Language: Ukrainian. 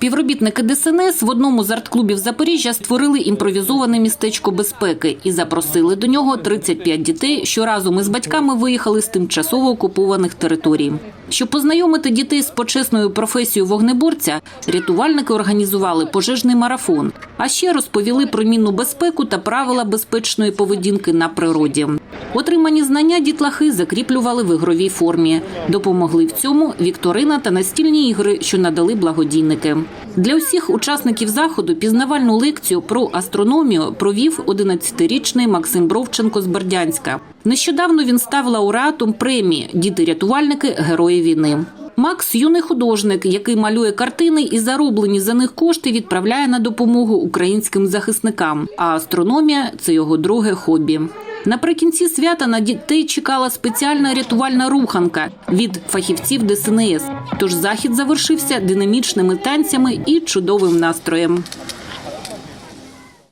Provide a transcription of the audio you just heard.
Співробітники ДСНС в одному з арт-клубів Запоріжжя створили імпровізоване містечко безпеки і запросили до нього 35 дітей, що разом із батьками виїхали з тимчасово окупованих територій. Щоб познайомити дітей з почесною професією вогнеборця, рятувальники організували пожежний марафон, а ще розповіли про мінну безпеку та правила безпечної поведінки на природі. Отримані знання дітлахи закріплювали в ігровій формі. Допомогли в цьому вікторина та настільні ігри, що надали благодійники. Для усіх учасників заходу пізнавальну лекцію про астрономію провів 11-річний Максим Бровченко з Бердянська. Нещодавно він став лауреатом премії Діти-рятувальники Герої війни. Макс юний художник, який малює картини і зароблені за них кошти відправляє на допомогу українським захисникам. А астрономія це його друге хобі. Наприкінці свята на дітей чекала спеціальна рятувальна руханка від фахівців ДСНС. Тож захід завершився динамічними танцями і чудовим настроєм.